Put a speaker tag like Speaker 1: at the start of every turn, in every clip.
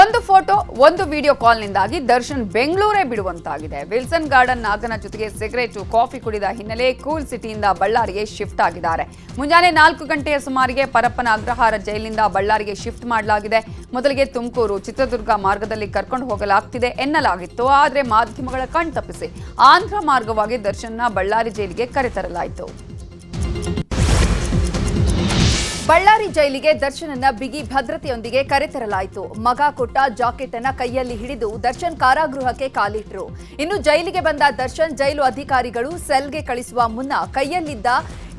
Speaker 1: ಒಂದು ಫೋಟೋ, ಒಂದು ವಿಡಿಯೋ ಕಾಲ್ನಿಂದಾಗಿ ದರ್ಶನ್ ಬೆಂಗಳೂರೇ ಬಿಡುವಂತಾಗಿದೆ. ವಿಲ್ಸನ್ ಗಾರ್ಡನ್ ನಾಗನ ಜೊತೆಗೆ ಸಿಗರೇಟು, ಕಾಫಿ ಕುಡಿದ ಹಿನ್ನೆಲೆ ಕೂಲ್ ಸಿಟಿಯಿಂದ ಬಳ್ಳಾರಿಗೆ ಶಿಫ್ಟ್ ಆಗಿದ್ದಾರೆ. ಮುಂಜಾನೆ ನಾಲ್ಕು ಗಂಟೆಯ ಸುಮಾರಿಗೆ ಪರಪ್ಪನ ಅಗ್ರಹಾರ ಜೈಲಿನಿಂದ ಬಳ್ಳಾರಿಗೆ ಶಿಫ್ಟ್ ಮಾಡಲಾಗಿದೆ. ಮೊದಲಿಗೆ ತುಮಕೂರು, ಚಿತ್ರದುರ್ಗ ಮಾರ್ಗದಲ್ಲಿ ಕರ್ಕೊಂಡು ಹೋಗಲಾಗ್ತಿದೆ ಎನ್ನಲಾಗಿತ್ತು. ಆದರೆ ಮಾಧ್ಯಮಗಳ ಕಣ್ತಪ್ಪಿಸಿ ಆಂಧ್ರ ಮಾರ್ಗವಾಗಿ ದರ್ಶನ್ನ ಬಳ್ಳಾರಿ ಜೈಲಿಗೆ ಕರೆತರಲಾಯಿತು. ಬಳ್ಳಾರಿ ಜೈಲಿಗೆ ದರ್ಶನನ್ನ ಬಿಗಿ ಭದ್ರತೆಯೊಂದಿಗೆ ಕರೆತರಲಾಯಿತು. ಮಗ ಕೊಟ್ಟ ಜಾಕೆಟ್ ಅನ್ನ ಕೈಯಲ್ಲಿ ಹಿಡಿದು ದರ್ಶನ್ ಕಾರಾಗೃಹಕ್ಕೆ ಕಾಲಿಟ್ರು. ಇನ್ನು ಜೈಲಿಗೆ ಬಂದ ದರ್ಶನ್ ಜೈಲು ಅಧಿಕಾರಿಗಳು ಸೆಲ್ಗೆ ಕಳಿಸುವ ಮುನ್ನ ಕೈಯಲ್ಲಿದ್ದ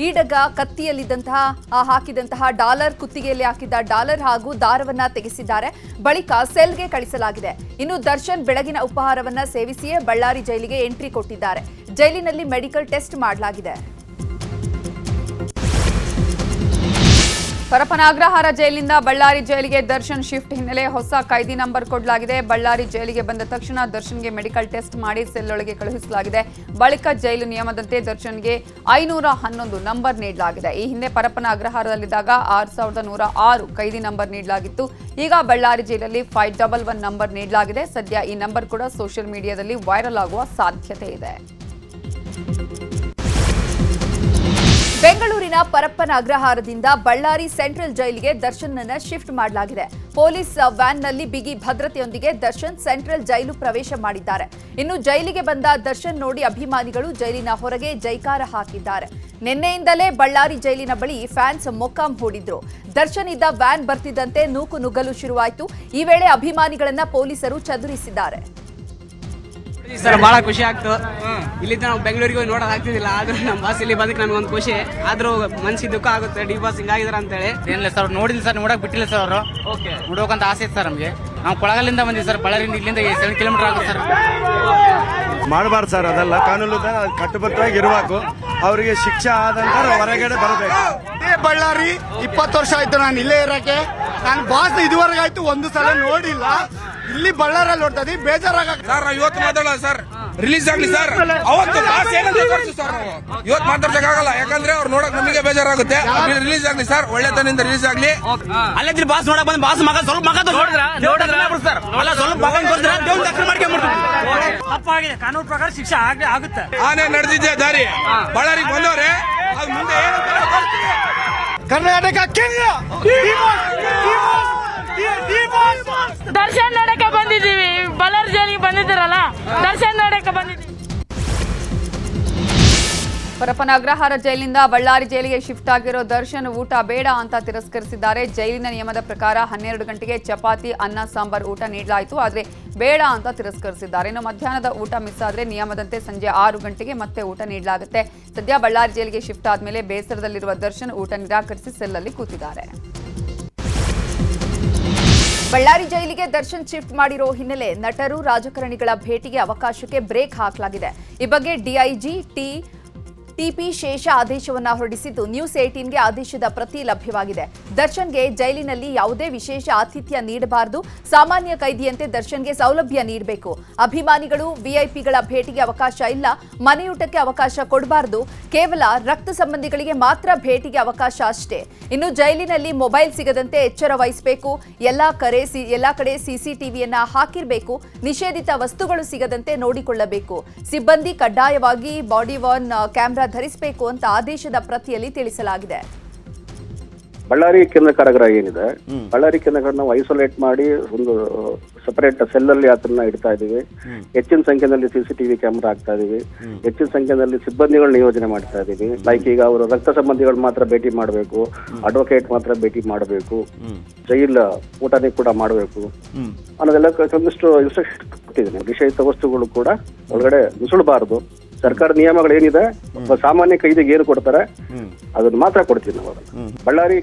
Speaker 1: ಈಡಗ, ಕತ್ತಿಯಲ್ಲಿದ್ದಂತಹ ಹಾಕಿದಂತಹ ಡಾಲರ್, ಕುತ್ತಿಗೆಯಲ್ಲಿ ಹಾಕಿದ್ದ ಡಾಲರ್ ಹಾಗೂ ದಾರವನ್ನ ತೆಗೆಸಿದ್ದಾರೆ. ಬಳಿಕ ಸೆಲ್ಗೆ ಕಳಿಸಲಾಗಿದೆ. ಇನ್ನು ದರ್ಶನ್ ಬೆಳಗಿನ ಉಪಹಾರವನ್ನ ಸೇವಿಸಿಯೇ ಬಳ್ಳಾರಿ ಜೈಲಿಗೆ ಎಂಟ್ರಿ ಕೊಟ್ಟಿದ್ದಾರೆ. ಜೈಲಿನಲ್ಲಿ ಮೆಡಿಕಲ್ ಟೆಸ್ಟ್ ಮಾಡಲಾಗಿದೆ. ಪರಪ್ಪನ ಅಗ್ರಹಾರ ಜೈಲಿನಿಂದ ಬಳ್ಳಾರಿ ಜೈಲಿಗೆ ದರ್ಶನ್ ಶಿಫ್ಟ್ ಹಿನ್ನೆಲೆ ಹೊಸ ಕೈದಿ ನಂಬರ್ ಕೊಡಲಾಗಿದೆ. ಬಳ್ಳಾರಿ ಜೈಲಿಗೆ ಬಂದ ತಕ್ಷಣ ದರ್ಶನ್ಗೆ ಮೆಡಿಕಲ್ ಟೆಸ್ಟ್ ಮಾಡಿ ಸೆಲ್ ಒಳಗೆ ಕಳುಹಿಸಲಾಗಿದೆ. ಬಳಿಕ ಜೈಲು ನಿಯಮದಂತೆ ದರ್ಶನ್ಗೆ ಐನೂರ ಹನ್ನೊಂದು ನಂಬರ್ ನೀಡಲಾಗಿದೆ. ಈ ಹಿಂದೆ ಪರಪ್ಪನ ಅಗ್ರಹಾರದಲ್ಲಿದ್ದಾಗ ಆರು ಸಾವಿರದ ನೂರ ಆರು ಕೈದಿ ನಂಬರ್ ನೀಡಲಾಗಿತ್ತು. ಈಗ ಬಳ್ಳಾರಿ ಜೈಲಲ್ಲಿ ಫೈವ್ ಡಬಲ್ ಒನ್ ನಂಬರ್ ನೀಡಲಾಗಿದೆ. ಸದ್ಯ ಈ ನಂಬರ್ ಕೂಡ ಸೋಷಿಯಲ್ ಮೀಡಿಯಾದಲ್ಲಿ ವೈರಲ್ ಆಗುವ ಸಾಧ್ಯತೆ ಇದೆ. ಬೆಂಗಳೂರಿನ ಪರಪ್ಪನ ಅಗ್ರಹಾರದಿಂದ ಬಳ್ಳಾರಿ ಸೆಂಟ್ರಲ್ ಜೈಲಿಗೆ ದರ್ಶನ್ನನ್ನ ಶಿಫ್ಟ್ ಮಾಡಲಾಗಿದೆ. ಪೊಲೀಸ್ ವ್ಯಾನ್ನಲ್ಲಿ ಬಿಗಿ ಭದ್ರತೆಯೊಂದಿಗೆ ದರ್ಶನ್ ಸೆಂಟ್ರಲ್ ಜೈಲು ಪ್ರವೇಶ ಮಾಡಿದ್ದಾರೆ. ಇನ್ನು ಜೈಲಿಗೆ ಬಂದ ದರ್ಶನ್ ನೋಡಿ ಅಭಿಮಾನಿಗಳು ಜೈಲಿನ ಹೊರಗೆ ಜೈಕಾರ ಹಾಕಿದ್ದಾರೆ. ನಿನ್ನೆಯಿಂದಲೇ ಬಳ್ಳಾರಿ ಜೈಲಿನ ಬಳಿ ಫ್ಯಾನ್ಸ್ ಮೊಕ್ಕಾಂ ಹೂಡಿದ್ರು. ದರ್ಶನ್ ಇದ್ದ ವ್ಯಾನ್ ಬರ್ತಿದ್ದಂತೆ ನೂಕು ನುಗ್ಗಲು ಶುರುವಾಯಿತು. ಈ ವೇಳೆ ಅಭಿಮಾನಿಗಳನ್ನ ಪೊಲೀಸರು ಚದುರಿಸಿದ್ದಾರೆ.
Speaker 2: ಸರ್ ಬಹಳ ಖುಷಿ ಆಗ್ತು. ಇಲ್ಲಿ ನಾವು ಬೆಂಗಳೂರಿಗೆ ಹೋಗಿ ನೋಡೋದು ಆಗ್ತಿದ್ದಿಲ್ಲ ಆದ್ರೂ ನಮ್ಮ ಬಾಸ್ ಇಲ್ಲಿ ಬಂದಕ್ಕೆ ನಮ್ಗೆ ಒಂದು ಖುಷಿ. ಆದ್ರೂ ಮನ್ಸಿಗೆ ದುಃಖ ಆಗುತ್ತೆ ಡಿ ಬಾಸ್ ಹಿಂಗಾಗಿದ್ರ ಅಂತೇಳಿ.
Speaker 3: ಏನಿಲ್ಲ ಸರ್ ನೋಡಿಲ್ಲ ಸರ್ ನೋಡಕ್ ಬಿಟ್ಟಿಲ್ಲ ಸರ್ ಅವರು.
Speaker 2: ಓಕೆ.
Speaker 3: ನೋಡೋಕಂತ ಆಸೆ ಇತ್ತು ಸರ್ ನಮಗೆ. ನಾವು ಕೊಳಗಲಿಂದ ಬಂದಿವಿ ಸರ್ ಬಳ್ಳಾರಿಂದ ಇಲ್ಲಿಂದ ಸೆವೆನ್ ಕಿಲೋಮೀಟರ್ ಆಗುತ್ತೆ ಸರ್.
Speaker 4: ಮಾಡಬಾರ್ದು ಸರ್ ಅದೆಲ್ಲ. ಕಾನೂನು ಕಟ್ಟುಬದ್ಧವಾಗಿ ಇರಬೇಕು. ಅವರಿಗೆ ಶಿಕ್ಷೆ ಆದಂತ ಹೊರಗಡೆ ಬರಬೇಕು.
Speaker 5: ಬಳ್ಳಾರಿ ಇಪ್ಪತ್ತು ವರ್ಷ ಆಯ್ತು ನಾನು ಇಲ್ಲೇ ಇರಕ್ಕೆ ನಾನು ಬಾಸ್ ಇದುವರೆಗೆ ಆಯ್ತು ಒಂದು ಸಲ ನೋಡಿಲ್ಲ. ಇಲ್ಲಿ ಬಳ್ಳಾರಲ್ಲಿ ನೋಡ್ತಾ ಇದೀವಿ ಬೇಜಾರಾಗ
Speaker 6: ಸರ್ ಇವತ್ತು ಮಾತಾಡಲ್ಲ ಸರ್. ರಿಲೀಸ್ ಆಗ್ಲಿ ಸರ್. ಅವತ್ತು ಬಾಸ್ ಏನಂತ ತೋರಿಸಿ ಸರ್ ನಾವು. ಇವತ್ತು ಮಾತಾಡ್ಸಕ್ಕಾಗಲ್ಲ ಯಾಕಂದ್ರೆ ಅವ್ರು ನೋಡಕ್ ನಮಗೆ ಬೇಜಾರಾಗುತ್ತೆ. ರಿಲೀಸ್ ಆಗ್ಲಿ ಸರ್. ಒಳ್ಳೆತನಿಂದ ರಿಲೀಸ್ ಆಗ್ಲಿ.
Speaker 3: ಅಲ್ಲೇ ಬಾಸ್ ನೋಡಕ್ ಬಂದ್ ಬಾಸ್ ಮಗ ಸ್ವಲ್ಪ ಮಗ ಸರ್. ಅಲ್ಲ ಸ್ವಲ್ಪ ಮಗ
Speaker 7: ತಪ್ಪಾಗಿದೆ. ಕಾನೂನು ಪ್ರಕಾರ ಶಿಕ್ಷೆ ಆಗ ಆಗುತ್ತೆ.
Speaker 6: ಆನೆ ನಡೆದಿದ್ದೆ ದಾರಿ? ಬಳ್ಳಾರಿಗೆ ಬಂದವ್ರೆ? ಅದು ಮುಂದೆ ತೋರಿಸ್ತೀವಿ.
Speaker 5: ಕರ್ನಾಟಕ ಕಿಂಗ್!
Speaker 8: ದರ್ಶನ್
Speaker 1: ಪರಪ್ಪನ ಅಗ್ರಹಾರ ಜೈಲಿನಿಂದ ಬಳ್ಳಾರಿ ಜೈಲಿಗೆ ಶಿಫ್ಟ್ ಆಗಿರೋ ದರ್ಶನ್ ಊಟ ಬೇಡ ಅಂತ ತಿರಸ್ಕರಿಸಿದ್ದಾರೆ. ಜೈಲಿನ ನಿಯಮದ ಪ್ರಕಾರ ಹನ್ನೆರಡು ಗಂಟೆಗೆ ಚಪಾತಿ, ಅನ್ನ, ಸಾಂಬಾರ್ ಊಟ ನೀಡಲಾಯಿತು. ಆದರೆ ಬೇಡ ಅಂತ ತಿರಸ್ಕರಿಸಿದ್ದಾರೆ. ಇನ್ನು ಮಧ್ಯಾಹ್ನದ ಊಟ ಮಿಸ್ ಆದರೆ ನಿಯಮದಂತೆ ಸಂಜೆ ಆರು ಗಂಟೆಗೆ ಮತ್ತೆ ಊಟ ನೀಡಲಾಗುತ್ತೆ. ಸದ್ಯ ಬಳ್ಳಾರಿ ಜೈಲಿಗೆ ಶಿಫ್ಟ್ ಆದಮೇಲೆ ಬೇಸರದಲ್ಲಿರುವ ದರ್ಶನ್ ಊಟ ನಿರಾಕರಿಸಿ ಸೆಲ್ಲಲ್ಲಿ ಕೂತಿದ್ದಾರೆ. ಬಳ್ಳಾರಿ ಜೈಲಿಗೆ ದರ್ಶನ್ ಶಿಫ್ಟ್ ಮಾಡಿರೋ ಹಿನ್ನೆಲೆ ನಟರು ರಾಜಕಾರಣಿಗಳ ಭೇಟಿಗೆ ಅವಕಾಶಕ್ಕೆ ಬ್ರೇಕ್ ಹಾಕಲಾಗಿದೆ. ಈ ಬಗ್ಗೆ ಡಿಐಜಿ, ಟಿ ಟಿಪಿ ಶೇಷ ಆದೇಶವನ್ನ ಹೊರಡಿಸಿದ್ದು ನ್ಯೂಸ್ ಏಟೀನ್ಗೆ ಆದೇಶದ ಪ್ರತಿ ಲಭ್ಯವಾಗಿದೆ. ದರ್ಶನ್ಗೆ ಜೈಲಿನಲ್ಲಿ ಯಾವುದೇ ವಿಶೇಷ ಆತಿಥ್ಯ ನೀಡಬಾರದು. ಸಾಮಾನ್ಯ ಕೈದಿಯಂತೆ ದರ್ಶನ್ಗೆ ಸೌಲಭ್ಯ ನೀಡಬೇಕು. ಅಭಿಮಾನಿಗಳು, ವಿಐಪಿಗಳ ಭೇಟಿಗೆ ಅವಕಾಶ ಇಲ್ಲ. ಮನೆಯೂಟಕ್ಕೆ ಅವಕಾಶ ಕೊಡಬಾರದು. ಕೇವಲ ರಕ್ತ ಸಂಬಂಧಿಗಳಿಗೆ ಮಾತ್ರ ಭೇಟಿಗೆ ಅವಕಾಶ ಅಷ್ಟೇ. ಇನ್ನು ಜೈಲಿನಲ್ಲಿ ಮೊಬೈಲ್ ಸಿಗದಂತೆ ಎಚ್ಚರ ವಹಿಸಬೇಕು. ಎಲ್ಲಾ ಕರೆ ಎಲ್ಲಾ ಕಡೆ ಸಿಸಿಟಿವಿಯನ್ನ ಹಾಕಿರಬೇಕು. ನಿಷೇಧಿತ ವಸ್ತುಗಳು ಸಿಗದಂತೆ ನೋಡಿಕೊಳ್ಳಬೇಕು. ಸಿಬ್ಬಂದಿ ಕಡ್ಡಾಯವಾಗಿ ಬಾಡಿ ವಾರ್ನ್, ಕ್ಯಾಮೆರಾ ಧರಿಸಬೇಕು ಅಂತ ಆದೇಶದ ಪ್ರತಿಯಲ್ಲಿ ತಿಳಿಸಲಾಗಿದೆ.
Speaker 9: ಬಳ್ಳಾರಿ ಕೇಂದ್ರ ಕಾರಾಗೃಹ ಏನಿದೆ? ಬಳ್ಳಾರಿ ಕೇಂದ್ರ ನಾವು ಐಸೋಲೇಟ್ ಮಾಡಿ ಒಂದು ಸಪರೇಟ್ ಸೆಲ್ ಅಲ್ಲಿ ಅದನ್ನ ಇಡ್ತಾ ಇದೀವಿ ಹೆಚ್ಚಿನ ಸಂಖ್ಯೆಯಲ್ಲಿ ಸಿಸಿಟಿವಿ ಕ್ಯಾಮೆರಾ ಹಾಕ್ತಾ ಇದೀವಿ ಹೆಚ್ಚಿನ ಸಂಖ್ಯೆಯಲ್ಲಿ ಸಿಬ್ಬಂದಿಗಳು ನಿಯೋಜನೆ ಮಾಡ್ತಾ ಇದೀವಿ ಲೈಕ್ ಈಗ ಅವರು ರಕ್ತ ಸಂಬಂಧಿಗಳು ಮಾತ್ರ ಭೇಟಿ ಮಾಡಬೇಕು. ಅಡ್ವೊಕೇಟ್ ಮಾತ್ರ ಭೇಟಿ ಮಾಡಬೇಕು. ಜೈಲ್ ಊಟನೇ ಕೂಡ ಮಾಡಬೇಕು. ಅನ್ನೋದೆಲ್ಲ ಒಂದಿಷ್ಟು ಇನ್ಸ್ಟ್ರಕ್ಷನ್ ಕೊಟ್ಟಿದ್ದೀನಿ. ವಿಷಯಿತ ವಸ್ತುಗಳು ಕೂಡ ಒಳಗಡೆ ನುಸುಳಬಾರದು. ಸರ್ಕಾರ ನಿಯಮಗಳು ಏನಿದೆ ಒಬ್ಬ ಸಾಮಾನ್ಯ ಕೈದಿಗೆ ಏನು ಕೊಡ್ತಾರೆ ಅದನ್ನ ಮಾತ್ರ ಕೊಡ್ತೀವಿ ನಾವು. ಬಳ್ಳಾರಿ